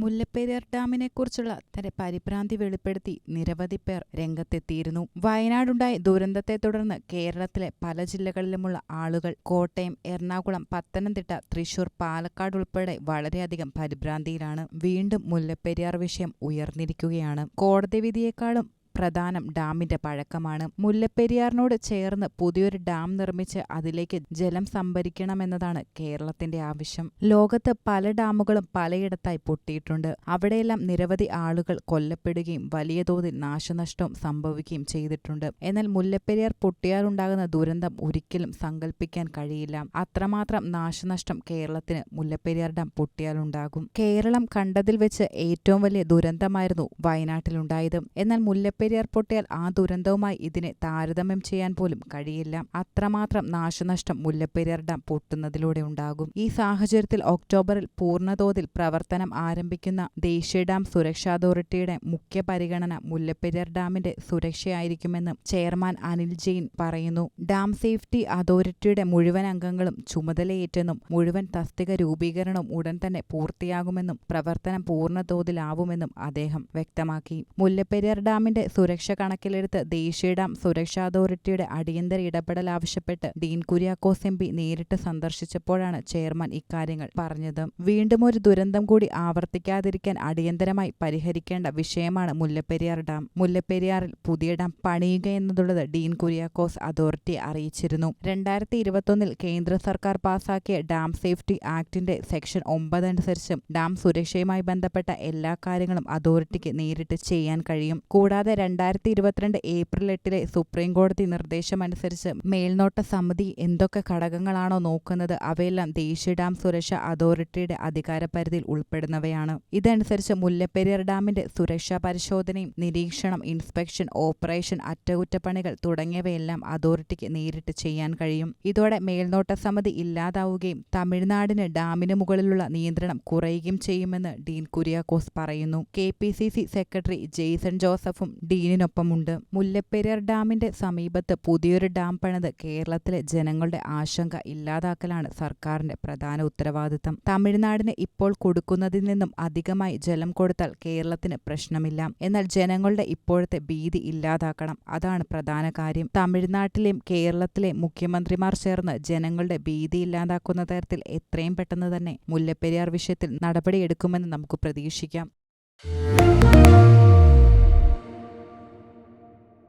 മുല്ലപ്പെരിയാർ ഡാമിനെക്കുറിച്ചുള്ള തന്റെ പരിഭ്രാന്തി വെളിപ്പെടുത്തി നിരവധി പേർ രംഗത്തെത്തിയിരുന്നു. വയനാടുണ്ടായ ദുരന്തത്തെ തുടർന്ന് കേരളത്തിലെ പല ജില്ലകളിലുമുള്ള ആളുകൾ കോട്ടയം എറണാകുളം പത്തനംതിട്ട തൃശൂർ പാലക്കാട് ഉൾപ്പെടെ വളരെയധികം പരിഭ്രാന്തിയിലാണ്. വീണ്ടും മുല്ലപ്പെരിയാർ വിഷയം ഉയർന്നിരിക്കുകയാണ്. കോടതി വിധിയേക്കാളും പ്രധാനം ഡാമിന്റെ പഴക്കമാണ്. മുല്ലപ്പെരിയാറിനോട് ചേർന്ന് പുതിയൊരു ഡാം നിർമ്മിച്ച് അതിലേക്ക് ജലം സംഭരിക്കണമെന്നതാണ് കേരളത്തിന്റെ ആവശ്യം. ലോകത്ത് പല ഡാമുകളും പലയിടത്തായി പൊട്ടിയിട്ടുണ്ട്. അവിടെയെല്ലാം നിരവധി ആളുകൾ കൊല്ലപ്പെടുകയും വലിയ തോതിൽ നാശനഷ്ടവും സംഭവിക്കുകയും ചെയ്തിട്ടുണ്ട്. എന്നാൽ മുല്ലപ്പെരിയാർ പൊട്ടിയാലുണ്ടാകുന്ന ദുരന്തം ഒരിക്കലും സങ്കല്പിക്കാൻ കഴിയില്ല. അത്രമാത്രം നാശനഷ്ടം കേരളത്തിന് മുല്ലപ്പെരിയാർ ഡാം പൊട്ടിയാലുണ്ടാകും കേരളം കണ്ടതിൽ വെച്ച് ഏറ്റവും വലിയ ദുരന്തമായിരുന്നു വയനാട്ടിലുണ്ടായത്. എന്നാൽ മുല്ലപ്പെരിയാർ പൊട്ടിയാൽ ആ ദുരന്തവുമായി ഇതിനെ താരതമ്യം ചെയ്യാൻ പോലും കഴിയില്ല. അത്രമാത്രം നാശനഷ്ടം മുല്ലപ്പെരിയാർ ഡാം പൊട്ടുന്നതിലൂടെ ഉണ്ടാകും. ഈ സാഹചര്യത്തിൽ ഒക്ടോബറിൽ പൂർണതോതിൽ പ്രവർത്തനം ആരംഭിക്കുന്ന ദേശീയ ഡാം സുരക്ഷാ അതോറിറ്റിയുടെ മുഖ്യ പരിഗണന മുല്ലപ്പെരിയാർ ഡാമിന്റെ സുരക്ഷയായിരിക്കുമെന്ന് ചെയർമാൻ അനിൽ ജെയിൻ പറയുന്നു. ഡാം സേഫ്റ്റി അതോറിറ്റിയുടെ മുഴുവൻ അംഗങ്ങളും ചുമതലയേറ്റെന്നും മുഴുവൻ തസ്തിക രൂപീകരണവും ഉടൻ തന്നെ പൂർത്തിയാകുമെന്നും പ്രവർത്തനം പൂർണതോതിലാവുമെന്നും അദ്ദേഹം വ്യക്തമാക്കി. മുല്ലപ്പെരിയാർ ഡാമിന്റെ സുരക്ഷ കണക്കിലെടുത്ത് ദേശീയ ഡാം സുരക്ഷാ അതോറിറ്റിയുടെ അടിയന്തര ഇടപെടൽ ആവശ്യപ്പെട്ട് ഡീൻ കുര്യാക്കോസ് എം പി നേരിട്ട് സന്ദർശിച്ചപ്പോഴാണ് ചെയർമാൻ ഇക്കാര്യങ്ങൾ പറഞ്ഞത്. വീണ്ടും ഒരു ദുരന്തം കൂടി ആവർത്തിക്കാതിരിക്കാൻ അടിയന്തരമായി പരിഹരിക്കേണ്ട വിഷയമാണ് മുല്ലപ്പെരിയാർ ഡാം. മുല്ലപ്പെരിയാറിൽ പുതിയ ഡാം പണിയുക എന്നതുള്ളത് ഡീൻ കുര്യാക്കോസ് അതോറിറ്റി അറിയിച്ചിരുന്നു. രണ്ടായിരത്തി ഇരുപത്തൊന്നിൽ കേന്ദ്ര സർക്കാർ പാസാക്കിയ ഡാം സേഫ്റ്റി ആക്ടിന്റെ സെക്ഷൻ ഒമ്പത് അനുസരിച്ച് ഡാം സുരക്ഷയുമായി ബന്ധപ്പെട്ട എല്ലാ കാര്യങ്ങളും അതോറിറ്റിക്ക് നേരിട്ട് ചെയ്യാൻ കഴിയും. കൂടാതെ രണ്ടായിരത്തി ഇരുപത്തിരണ്ട് ഏപ്രിൽ എട്ടിലെ സുപ്രീം കോടതി നിർദ്ദേശമനുസരിച്ച് മേൽനോട്ട സമിതി എന്തൊക്കെ ഘടകങ്ങളാണോ നോക്കുന്നത് അവയെല്ലാം ദേശീയ ഡാം സുരക്ഷ അതോറിറ്റിയുടെ അധികാരപരിധിയിൽ ഉൾപ്പെടുന്നവയാണ്. ഇതനുസരിച്ച് മുല്ലപ്പെരിയാർ ഡാമിന്റെ സുരക്ഷാ പരിശോധനയും നിരീക്ഷണം ഇൻസ്പെക്ഷൻ ഓപ്പറേഷൻ അറ്റകുറ്റപ്പണികൾ തുടങ്ങിയവയെല്ലാം അതോറിറ്റിക്ക് നേരിട്ട് ചെയ്യാൻ കഴിയും. ഇതോടെ മേൽനോട്ട സമിതി ഇല്ലാതാവുകയും തമിഴ്നാടിന് ഡാമിന് മുകളിലുള്ള നിയന്ത്രണം കുറയുകയും ചെയ്യുമെന്ന് ഡീൻ കുര്യാക്കോസ് പറയുന്നു. കെ സെക്രട്ടറി ജെയ്സൺ ജോസഫും ഡീനിനൊപ്പമുണ്ട്. മുല്ലപ്പെരിയാർ ഡാമിന്റെ സമീപത്ത് പുതിയൊരു ഡാം പണിത് കേരളത്തിലെ ജനങ്ങളുടെ ആശങ്ക ഇല്ലാതാക്കലാണ് സർക്കാരിന്റെ പ്രധാന ഉത്തരവാദിത്തം. തമിഴ്നാടിന് ഇപ്പോൾ കൊടുക്കുന്നതിൽ നിന്നും അധികമായി ജലം കൊടുത്താൽ കേരളത്തിന് പ്രശ്നമില്ല. എന്നാൽ ജനങ്ങളുടെ ഇപ്പോഴത്തെ ഭീതി ഇല്ലാതാക്കണം. അതാണ് പ്രധാന കാര്യം. തമിഴ്നാട്ടിലെയും കേരളത്തിലെ മുഖ്യമന്ത്രിമാർ ചേർന്ന് ജനങ്ങളുടെ ഭീതി ഇല്ലാതാക്കുന്ന തരത്തിൽ എത്രയും പെട്ടെന്ന് തന്നെ മുല്ലപ്പെരിയാർ വിഷയത്തിൽ നടപടിയെടുക്കുമെന്ന് നമുക്ക് പ്രതീക്ഷിക്കാം.